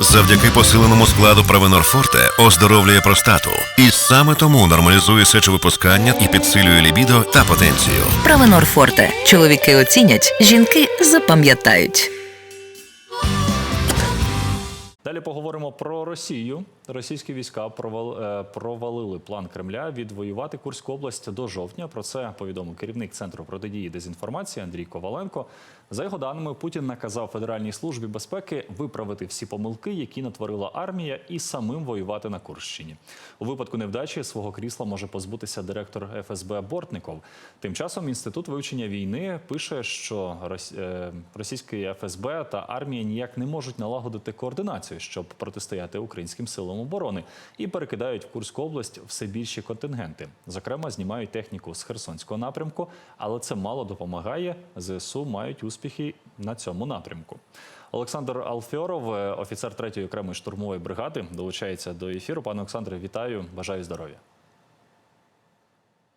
Завдяки посиленому складу Провенор Форте оздоровлює простату. І саме тому нормалізує сечовипускання і підсилює лібідо та потенцію. Правонор Форте. Чоловіки оцінять, жінки запам'ятають. Далі поговоримо про Росію. Російські війська провал- е, провалили план Кремля відвоювати Курську область до жовтня. Про це повідомив керівник центру протидії дезінформації Андрій Коваленко. За його даними, Путін наказав Федеральній службі безпеки виправити всі помилки, які натворила армія, і самим воювати на Курщині. У випадку невдачі свого крісла може позбутися директор ФСБ Бортников. Тим часом інститут вивчення війни пише, що е, російський ФСБ та армія ніяк не можуть налагодити координацію, щоб протистояти українським силам оборони, і перекидають в Курську область все більші контингенти. Зокрема, знімають техніку з Херсонського напрямку, але це мало допомагає. ЗСУ мають успіхи на цьому напрямку. Олександр Алфьоров, е, офіцер 3-ї окремої штурмової бригади, долучається до ефіру. Пане Олександре, вітаю! Бажаю здоров'я.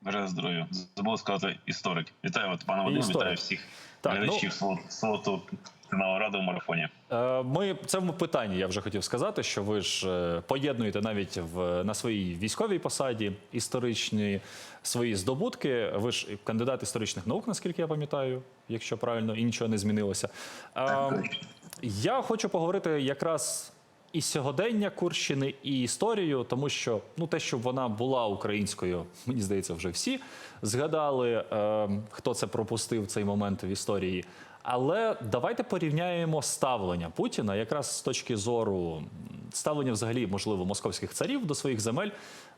Бажаю здоров'я. Забув сказати історик. Вітаю от, пане Вадим, вітаю всіх Так, глядачів ну... слоту каналу Ради в марафоні. Е, Ми це в питанні. Я вже хотів сказати, що ви ж е, поєднуєте навіть в на своїй військовій посаді історичні свої здобутки. Ви ж кандидат історичних наук, наскільки я пам'ятаю, якщо правильно, і нічого не змінилося. Е, Я хочу поговорити якраз і сьогодення Курщини, і історію, тому що ну те, щоб вона була українською, мені здається, вже всі згадали, е, хто це пропустив цей момент в історії. Але давайте порівняємо ставлення Путіна якраз з точки зору ставлення взагалі, можливо, московських царів до своїх земель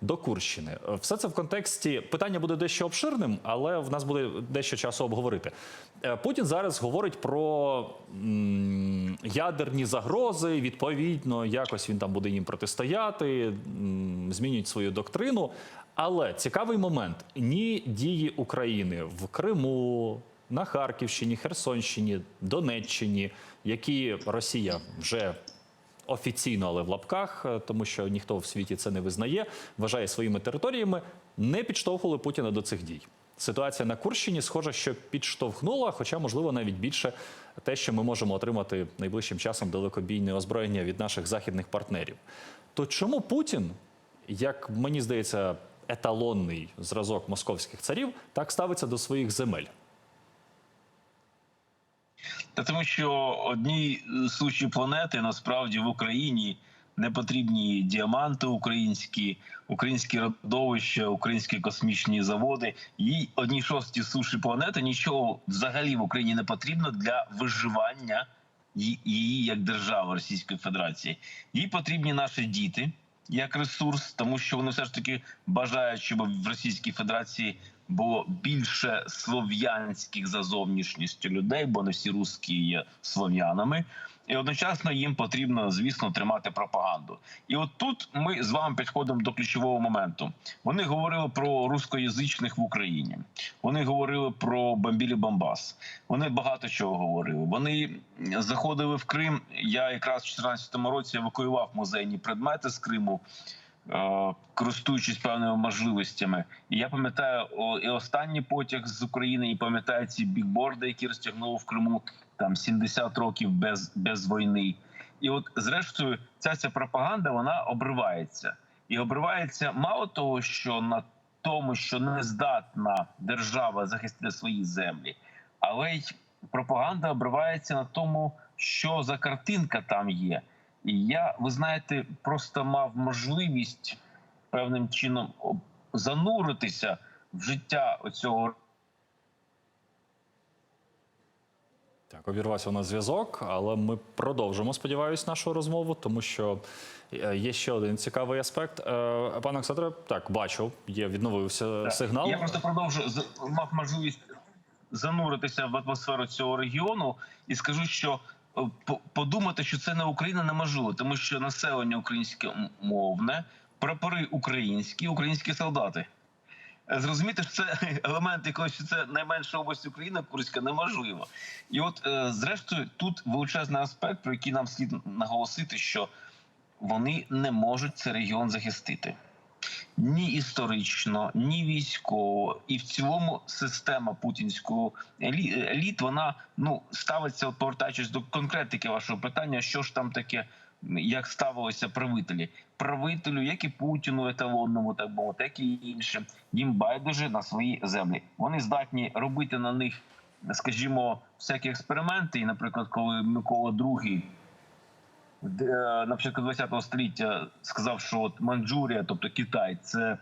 до Курщини. Все це в контексті питання буде дещо обширним, але в нас буде дещо часу обговорити. Е, Путін зараз говорить про ядерні загрози. Відповідно, якось він там буде їм протистояти, змінюють свою доктрину. Але цікавий момент: ні дії України в Криму, на Харківщині, Херсонщині, Донеччині, які Росія вже офіційно, але в лапках, е, тому що ніхто в світі це не визнає, вважає своїми територіями, не підштовхували Путіна до цих дій. Ситуація на Курщині схожа, що підштовхнула, хоча, можливо, навіть більше те, що ми можемо отримати найближчим часом далекобійне озброєння від наших західних партнерів. То чому Путін, як мені здається, еталонний зразок московських царів, так ставиться до своїх земель? Та тому, що одній суші планети насправді в Україні не потрібні діаманти українські, українські родовища, українські космічні заводи. Їй одній шостій суші планети нічого взагалі в Україні не потрібно для виживання її як держави Російської Федерації. Їй потрібні наші діти як ресурс, тому що вони все ж таки бажають, щоб в Російській Федерації було більше слов'янських за зовнішністю людей, бо не всі русські є слов'янами. І одночасно їм потрібно, звісно, тримати пропаганду. І от тут ми з вами підходимо до ключового моменту. Вони говорили про рускоязичних в Україні. Вони говорили про бомбілі Бомбас. Вони багато чого говорили. Вони заходили в Крим. Я якраз в 2014 році евакуював музейні предмети з Криму. Е, Користуючись певними можливостями, і я пам'ятаю і останній потяг з України, і пам'ятаю ці бікборди, які розтягнули в Криму там 70 років без, без війни. І от, зрештою, ця ця пропаганда вона обривається, і обривається мало того, що на тому, що не здатна держава захистити свої землі, але й пропаганда обривається на тому, що за картинка там є. Я, ви знаєте, просто мав можливість певним чином зануритися в життя оцього Так, обірвався у нас зв'язок, але ми продовжимо, сподіваюсь, нашу розмову, тому що е, є ще один цікавий аспект. Е, Пане Олександре, так, бачу, є, відновився Так. сигнал. Я просто продовжу мав можливість зануритися в атмосферу цього регіону і скажу, що подумати, що це не Україна, неможливо, тому що населення українське мовне, прапори українські, українські солдати. Е, Зрозуміти, що це елемент якогось, що це найменша область України, Курська, неможливо. І от, е, зрештою, тут величезний аспект, про який нам слід наголосити, що вони не можуть цей регіон захистити ні історично, ні військово, і в цілому система путінського елі- еліт вона ну ставиться, повертаючись до конкретики вашого питання, що ж там таке як ставилися правителі. Правителю, як і Путіну еталонному, так би як і іншим, їм байдуже на свої землі. Вони здатні робити на них, скажімо, всякі експерименти. І, наприклад, коли Микола е, на початку 20 століття сказав, що от Манчжурія, тобто Китай, це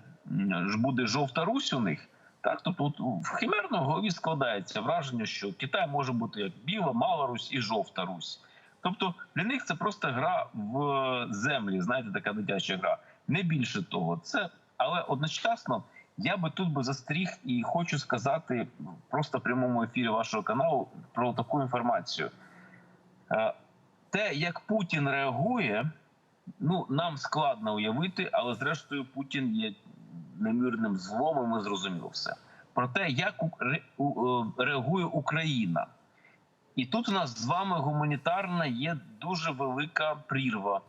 ж буде жовта Русь у них. Так, тобто от в химерно в голові складається враження, що Китай може бути як біла, мала Русь і жовта Русь. Тобто для них це просто гра в землі, знаєте, така дитяча гра. Не більше того, це але одночасно я би тут би застеріг і хочу сказати просто в прямому ефірі вашого каналу про таку інформацію. Те, як Путін реагує, ну нам складно уявити, але зрештою Путін є немірним злом, і ми зрозуміло все. Про те, як е, реагує Україна. І тут у нас з вами гуманітарна є дуже велика прірва.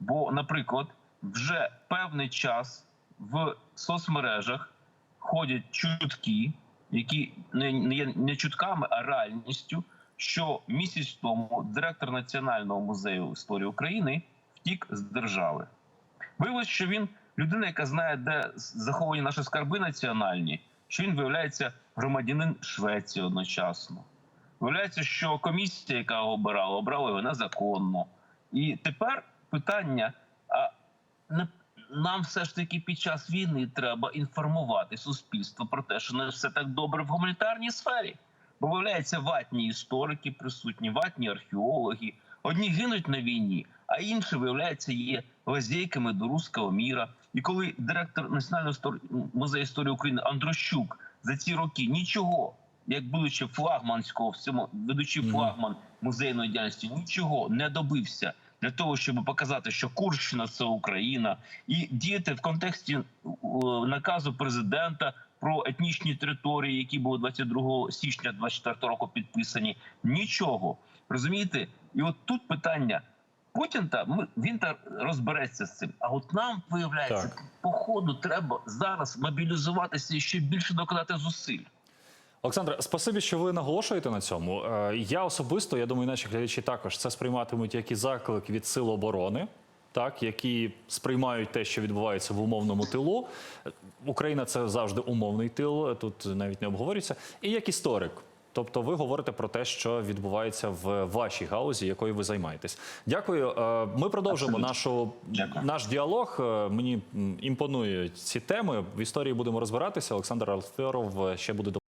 Бо, наприклад, вже певний час в соцмережах ходять чутки, які не є не чутками, а реальністю, що місяць тому директор Національного музею історії України втік з держави. Виявилось, що він людина, яка знає, де заховані наші скарби національні, що він виявляється громадянин Швеції одночасно. Виявляється, що комісія, яка його обирала, обрала його незаконно. І тепер питання: а не- нам все ж таки під час війни треба інформувати суспільство про те, що не все так добре в гуманітарній сфері. Виявляється, ватні історики присутні, ватні археологи. Одні гинуть на війні, а інші, виявляється, є лазейками до руського міра. І коли директор Національного музею історії України Андрощук за ці роки нічого, як будучи флагманського в цьому, ведучи флагман музейної діяльності, нічого не добився для того, щоб показати, що Курщина це Україна, і діяти в контексті е, наказу президента про етнічні території, які були 22 січня 24 року підписані. Нічого розумієте, і от тут питання. Путін та ми він та розбереться з цим. А от нам виявляється, Так. по ходу треба зараз мобілізуватися і ще більше докладати зусиль. Олександре, спасибі, що ви наголошуєте на цьому. Е, Я особисто, я думаю, наші глядачі також це сприйматимуть як і заклик від сил оборони, так які сприймають те, що відбувається в умовному тилу. Е, Україна це завжди умовний тил, тут навіть не обговорюється. І як історик. Тобто, ви говорите про те, що відбувається в вашій галузі, якою ви займаєтесь. Дякую. Е, Ми продовжимо нашу Дякую. наш діалог. Е, Мені імпонують ці теми. В історії будемо розбиратися. Олександр Алферов ще буде